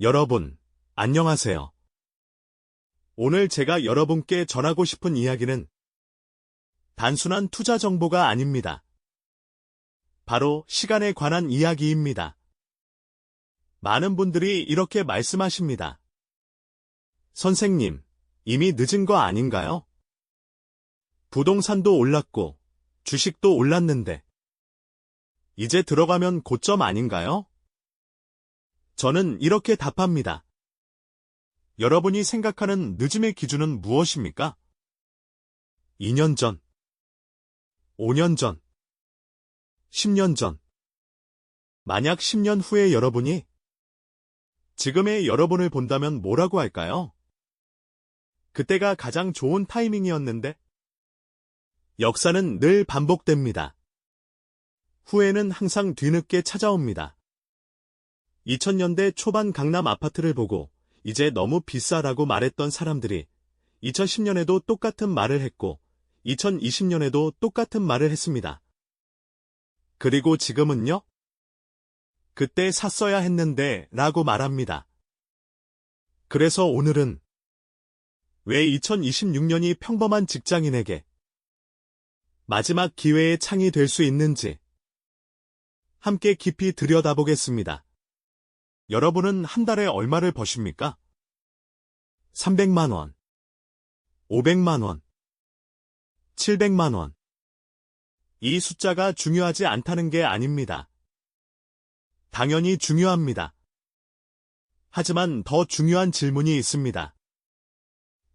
여러분, 안녕하세요. 오늘 제가 여러분께 전하고 싶은 이야기는 단순한 투자 정보가 아닙니다. 바로 시간에 관한 이야기입니다. 많은 분들이 이렇게 말씀하십니다. 선생님, 이미 늦은 거 아닌가요? 부동산도 올랐고, 주식도 올랐는데, 이제 들어가면 고점 아닌가요? 저는 이렇게 답합니다. 여러분이 생각하는 늦음의 기준은 무엇입니까? 2년 전, 5년 전, 10년 전. 만약 10년 후에 여러분이 지금의 여러분을 본다면 뭐라고 할까요? 그때가 가장 좋은 타이밍이었는데 역사는 늘 반복됩니다. 후회는 항상 뒤늦게 찾아옵니다. 2000년대 초반 강남 아파트를 보고 이제 너무 비싸라고 말했던 사람들이 2010년에도 똑같은 말을 했고 2020년에도 똑같은 말을 했습니다. 그리고 지금은요? 그때 샀어야 했는데 라고 말합니다. 그래서 오늘은 왜 2026년이 평범한 직장인에게 마지막 기회의 창이 될 수 있는지 함께 깊이 들여다보겠습니다. 여러분은 한 달에 얼마를 버십니까? 300만원, 500만원, 700만원. 이 숫자가 중요하지 않다는 게 아닙니다. 당연히 중요합니다. 하지만 더 중요한 질문이 있습니다.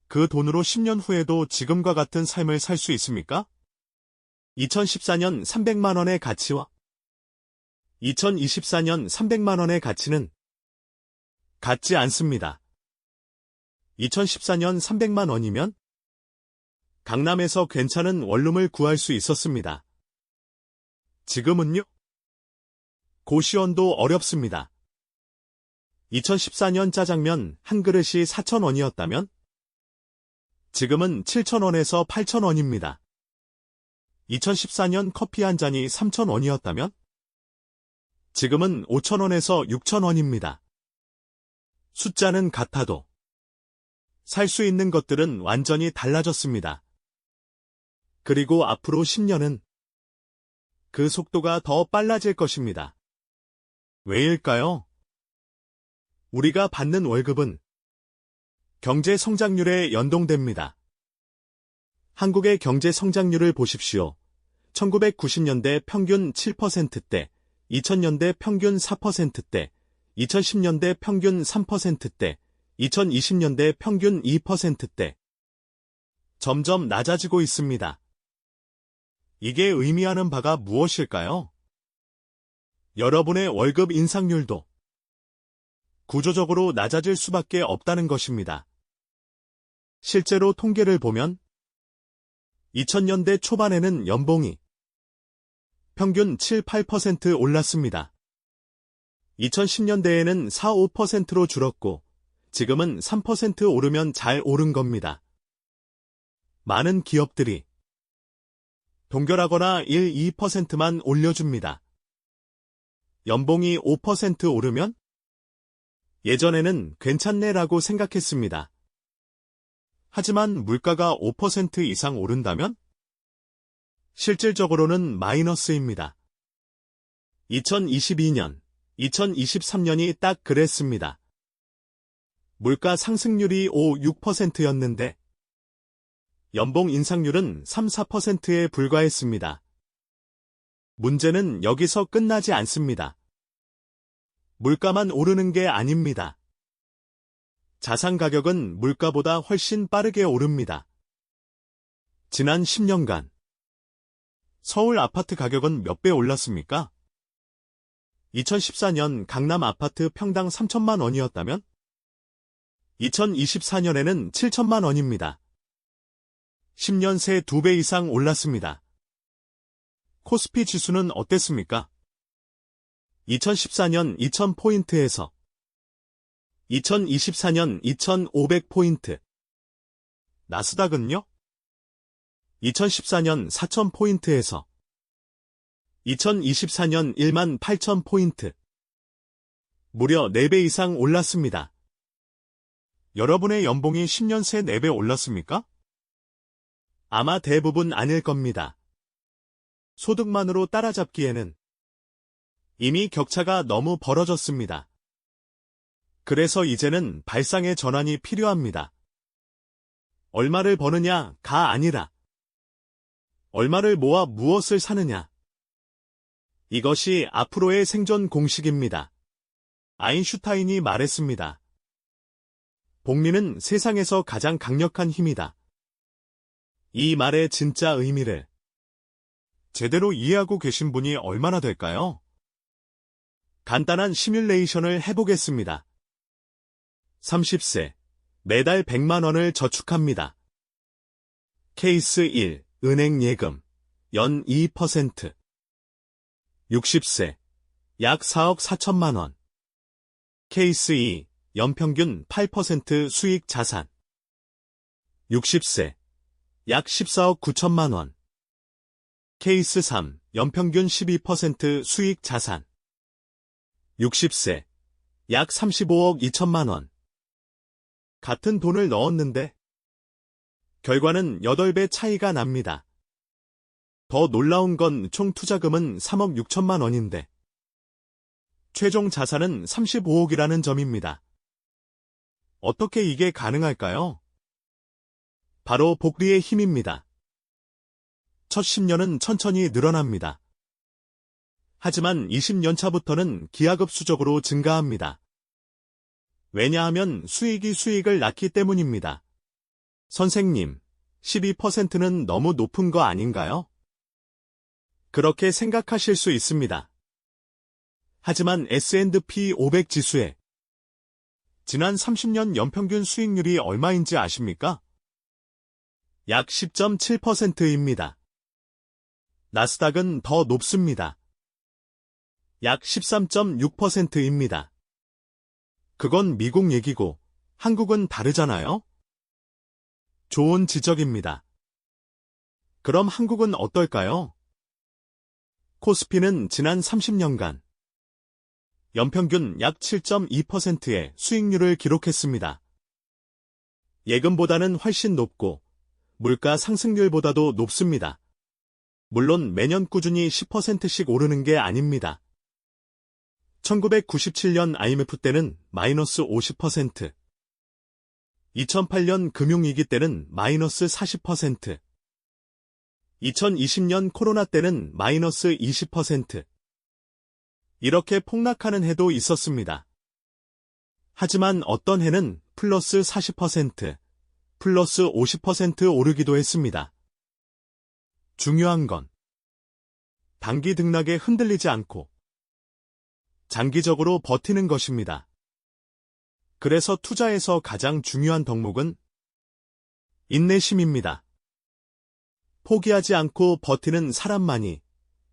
그 돈으로 10년 후에도 지금과 같은 삶을 살 수 있습니까? 2014년 300만원의 가치와 2024년 300만원의 가치는 같지 않습니다. 2014년 300만 원이면 강남에서 괜찮은 원룸을 구할 수 있었습니다. 지금은요? 고시원도 어렵습니다. 2014년 짜장면 한 그릇이 4,000원이었다면 지금은 7,000원에서 8,000원입니다. 2014년 커피 한 잔이 3,000원이었다면 지금은 5,000원에서 6,000원입니다. 숫자는 같아도 살 수 있는 것들은 완전히 달라졌습니다. 그리고 앞으로 10년은 그 속도가 더 빨라질 것입니다. 왜일까요? 우리가 받는 월급은 경제 성장률에 연동됩니다. 한국의 경제 성장률을 보십시오. 1990년대 평균 7%대, 2000년대 평균 4%대, 2010년대 평균 3%대, 2020년대 평균 2%대. 점점 낮아지고 있습니다. 이게 의미하는 바가 무엇일까요? 여러분의 월급 인상률도 구조적으로 낮아질 수밖에 없다는 것입니다. 실제로 통계를 보면 2000년대 초반에는 연봉이 평균 7, 8% 올랐습니다. 2010년대에는 4, 5%로 줄었고 지금은 3% 오르면 잘 오른 겁니다. 많은 기업들이 동결하거나 1, 2%만 올려줍니다. 연봉이 5% 오르면 예전에는 괜찮네라고 생각했습니다. 하지만 물가가 5% 이상 오른다면 실질적으로는 마이너스입니다. 2022년 2023년이 딱 그랬습니다. 물가 상승률이 5, 6%였는데 연봉 인상률은 3, 4%에 불과했습니다. 문제는 여기서 끝나지 않습니다. 물가만 오르는 게 아닙니다. 자산 가격은 물가보다 훨씬 빠르게 오릅니다. 지난 10년간 서울 아파트 가격은 몇 배 올랐습니까? 2014년 강남 아파트 평당 3천만 원이었다면 2024년에는 7천만 원입니다. 10년 새 2배 이상 올랐습니다. 코스피 지수는 어땠습니까? 2014년 2000포인트에서 2024년 2500포인트. 나스닥은요? 2014년 4000포인트에서 2024년 1만 8천 포인트. 무려 4배 이상 올랐습니다. 여러분의 연봉이 10년 새 4배 올랐습니까? 아마 대부분 아닐 겁니다. 소득만으로 따라잡기에는 이미 격차가 너무 벌어졌습니다. 그래서 이제는 발상의 전환이 필요합니다. 얼마를 버느냐가 아니라 얼마를 모아 무엇을 사느냐. 이것이 앞으로의 생존 공식입니다. 아인슈타인이 말했습니다. 복리는 세상에서 가장 강력한 힘이다. 이 말의 진짜 의미를 제대로 이해하고 계신 분이 얼마나 될까요? 간단한 시뮬레이션을 해보겠습니다. 30세, 매달 100만 원을 저축합니다. 케이스 1, 은행 예금, 연 2%. 60세, 약 4억 4천만 원. 케이스 2, 연평균 8% 수익 자산. 60세, 약 14억 9천만 원. 케이스 3, 연평균 12% 수익 자산. 60세, 약 35억 2천만 원. 같은 돈을 넣었는데 결과는 8배 차이가 납니다. 더 놀라운 건 총 투자금은 3억 6천만 원인데 최종 자산은 35억이라는 점입니다. 어떻게 이게 가능할까요? 바로 복리의 힘입니다. 첫 10년은 천천히 늘어납니다. 하지만 20년 차부터는 기하급수적으로 증가합니다. 왜냐하면 수익이 수익을 낳기 때문입니다. 선생님, 12%는 너무 높은 거 아닌가요? 그렇게 생각하실 수 있습니다. 하지만 S&P 500 지수의 지난 30년 연평균 수익률이 얼마인지 아십니까? 약 10.7%입니다. 나스닥은 더 높습니다. 약 13.6%입니다. 그건 미국 얘기고 한국은 다르잖아요? 좋은 지적입니다. 그럼 한국은 어떨까요? 코스피는 지난 30년간 연평균 약 7.2%의 수익률을 기록했습니다. 예금보다는 훨씬 높고 물가 상승률보다도 높습니다. 물론 매년 꾸준히 10%씩 오르는 게 아닙니다. 1997년 IMF 때는 마이너스 50%, 2008년 금융위기 때는 마이너스 40%, 2020년 코로나 때는 마이너스 20%, 이렇게 폭락하는 해도 있었습니다. 하지만 어떤 해는 플러스 40%, 플러스 50% 오르기도 했습니다. 중요한 건 단기 등락에 흔들리지 않고 장기적으로 버티는 것입니다. 그래서 투자에서 가장 중요한 덕목은 인내심입니다. 포기하지 않고 버티는 사람만이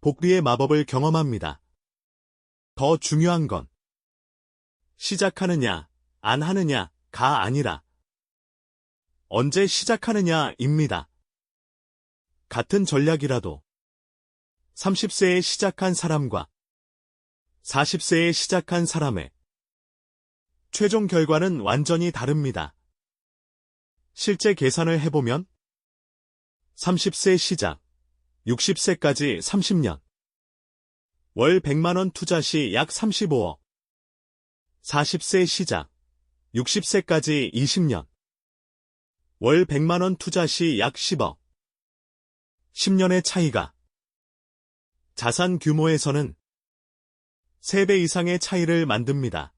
복리의 마법을 경험합니다. 더 중요한 건 시작하느냐, 안 하느냐가 아니라 언제 시작하느냐입니다. 같은 전략이라도 30세에 시작한 사람과 40세에 시작한 사람의 최종 결과는 완전히 다릅니다. 실제 계산을 해보면 30세 시작, 60세까지 30년, 월 100만원 투자 시 약 35억, 40세 시작, 60세까지 20년, 월 100만원 투자 시 약 10억, 10년의 차이가. 자산 규모에서는 3배 이상의 차이를 만듭니다.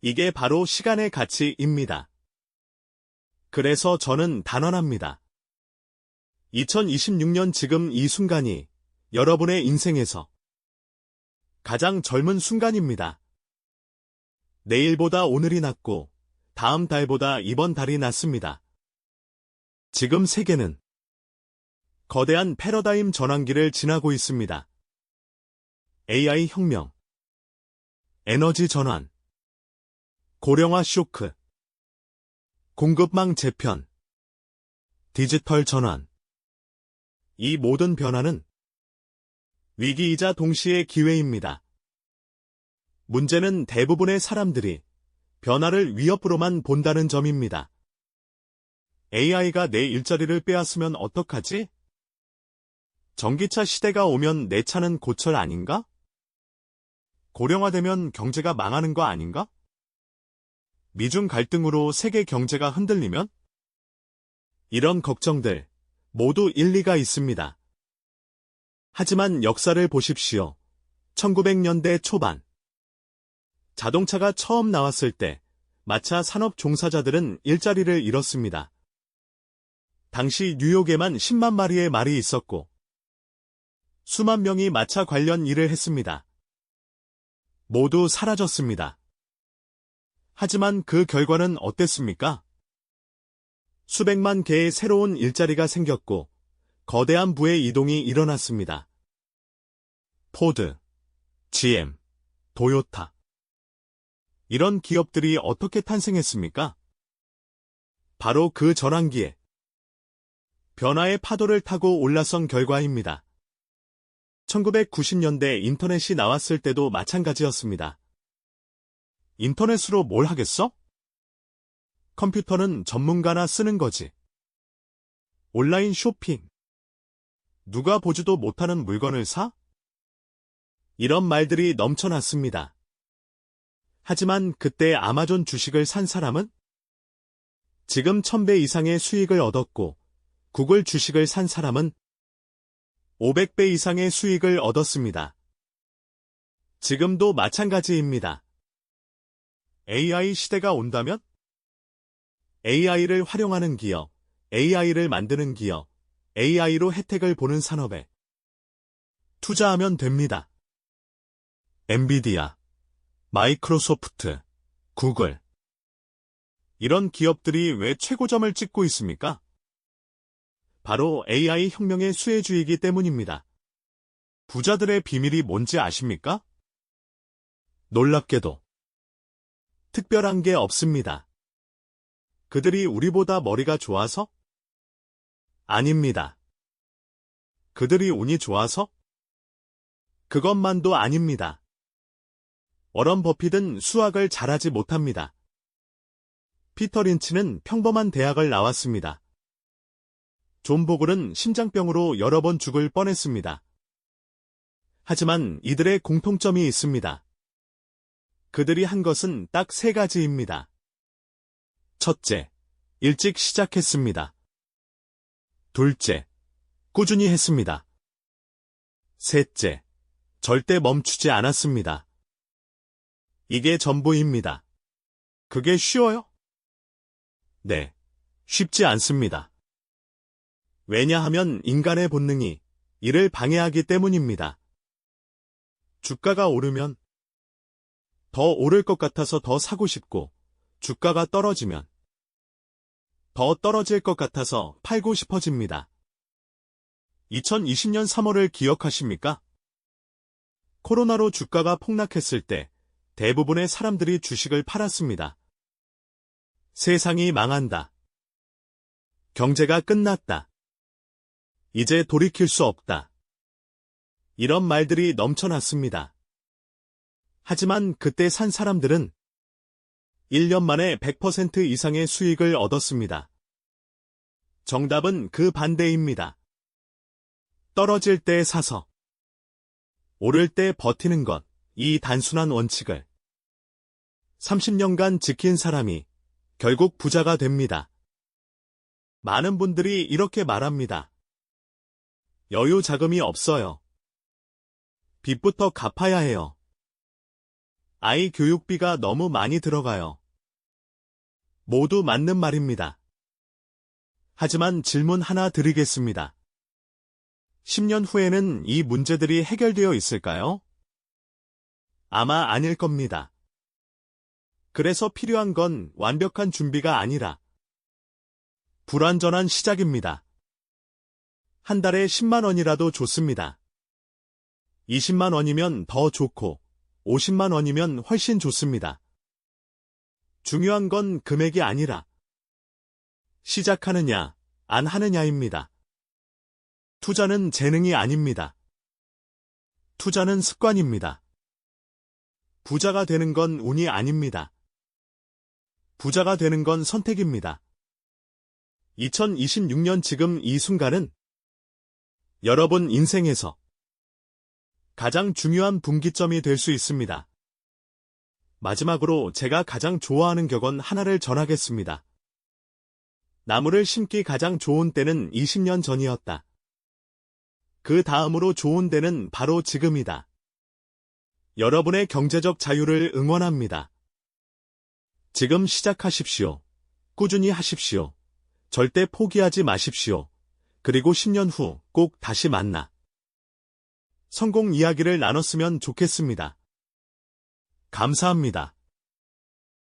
이게 바로 시간의 가치입니다. 그래서 저는 단언합니다. 2026년 지금 이 순간이 여러분의 인생에서 가장 젊은 순간입니다. 내일보다 오늘이 낫고 다음 달보다 이번 달이 낫습니다. 지금 세계는 거대한 패러다임 전환기를 지나고 있습니다. AI 혁명, 에너지 전환, 고령화 쇼크, 공급망 재편, 디지털 전환. 이 모든 변화는 위기이자 동시에 기회입니다. 문제는 대부분의 사람들이 변화를 위협으로만 본다는 점입니다. AI가 내 일자리를 빼앗으면 어떡하지? 전기차 시대가 오면 내 차는 고철 아닌가? 고령화되면 경제가 망하는 거 아닌가? 미중 갈등으로 세계 경제가 흔들리면? 이런 걱정들 모두 일리가 있습니다. 하지만 역사를 보십시오. 1900년대 초반. 자동차가 처음 나왔을 때 마차 산업 종사자들은 일자리를 잃었습니다. 당시 뉴욕에만 10만 마리의 말이 있었고 수만 명이 마차 관련 일을 했습니다. 모두 사라졌습니다. 하지만 그 결과는 어땠습니까? 수백만 개의 새로운 일자리가 생겼고 거대한 부의 이동이 일어났습니다. 포드, GM, 도요타. 이런 기업들이 어떻게 탄생했습니까? 바로 그 전환기에 변화의 파도를 타고 올라선 결과입니다. 1990년대 인터넷이 나왔을 때도 마찬가지였습니다. 인터넷으로 뭘 하겠어? 컴퓨터는 전문가나 쓰는 거지. 온라인 쇼핑. 누가 보지도 못하는 물건을 사? 이런 말들이 넘쳐났습니다. 하지만 그때 아마존 주식을 산 사람은 지금 1000배 이상의 수익을 얻었고 구글 주식을 산 사람은 500배 이상의 수익을 얻었습니다. 지금도 마찬가지입니다. AI 시대가 온다면 AI를 활용하는 기업, AI를 만드는 기업, AI로 혜택을 보는 산업에 투자하면 됩니다. 엔비디아, 마이크로소프트, 구글. 이런 기업들이 왜 최고점을 찍고 있습니까? 바로 AI 혁명의 수혜주이기 때문입니다. 부자들의 비밀이 뭔지 아십니까? 놀랍게도 특별한 게 없습니다. 그들이 우리보다 머리가 좋아서? 아닙니다. 그들이 운이 좋아서? 그것만도 아닙니다. 워런 버핏은 수학을 잘하지 못합니다. 피터 린치는 평범한 대학을 나왔습니다. 존 보글은 심장병으로 여러 번 죽을 뻔했습니다. 하지만 이들의 공통점이 있습니다. 그들이 한 것은 딱 세 가지입니다. 첫째, 일찍 시작했습니다. 둘째, 꾸준히 했습니다. 셋째, 절대 멈추지 않았습니다. 이게 전부입니다. 그게 쉬워요? 네, 쉽지 않습니다. 왜냐하면 인간의 본능이 이를 방해하기 때문입니다. 주가가 오르면 더 오를 것 같아서 더 사고 싶고 주가가 떨어지면 더 떨어질 것 같아서 팔고 싶어집니다. 2020년 3월을 기억하십니까? 코로나로 주가가 폭락했을 때 대부분의 사람들이 주식을 팔았습니다. 세상이 망한다. 경제가 끝났다. 이제 돌이킬 수 없다. 이런 말들이 넘쳐났습니다. 하지만 그때 산 사람들은 1년 만에 100% 이상의 수익을 얻었습니다. 정답은 그 반대입니다. 떨어질 때 사서 오를 때 버티는 것, 이 단순한 원칙을 30년간 지킨 사람이 결국 부자가 됩니다. 많은 분들이 이렇게 말합니다. 여유 자금이 없어요. 빚부터 갚아야 해요. 아이 교육비가 너무 많이 들어가요. 모두 맞는 말입니다. 하지만 질문 하나 드리겠습니다. 10년 후에는 이 문제들이 해결되어 있을까요? 아마 아닐 겁니다. 그래서 필요한 건 완벽한 준비가 아니라 불완전한 시작입니다. 한 달에 10만 원이라도 좋습니다. 20만 원이면 더 좋고 50만 원이면 훨씬 좋습니다. 중요한 건 금액이 아니라 시작하느냐, 안 하느냐입니다. 투자는 재능이 아닙니다. 투자는 습관입니다. 부자가 되는 건 운이 아닙니다. 부자가 되는 건 선택입니다. 2026년 지금 이 순간은 여러분 인생에서 가장 중요한 분기점이 될 수 있습니다. 마지막으로 제가 가장 좋아하는 격언 하나를 전하겠습니다. 나무를 심기 가장 좋은 때는 20년 전이었다. 그 다음으로 좋은 때는 바로 지금이다. 여러분의 경제적 자유를 응원합니다. 지금 시작하십시오. 꾸준히 하십시오. 절대 포기하지 마십시오. 그리고 10년 후 꼭 다시 만나. 성공 이야기를 나눴으면 좋겠습니다. 감사합니다.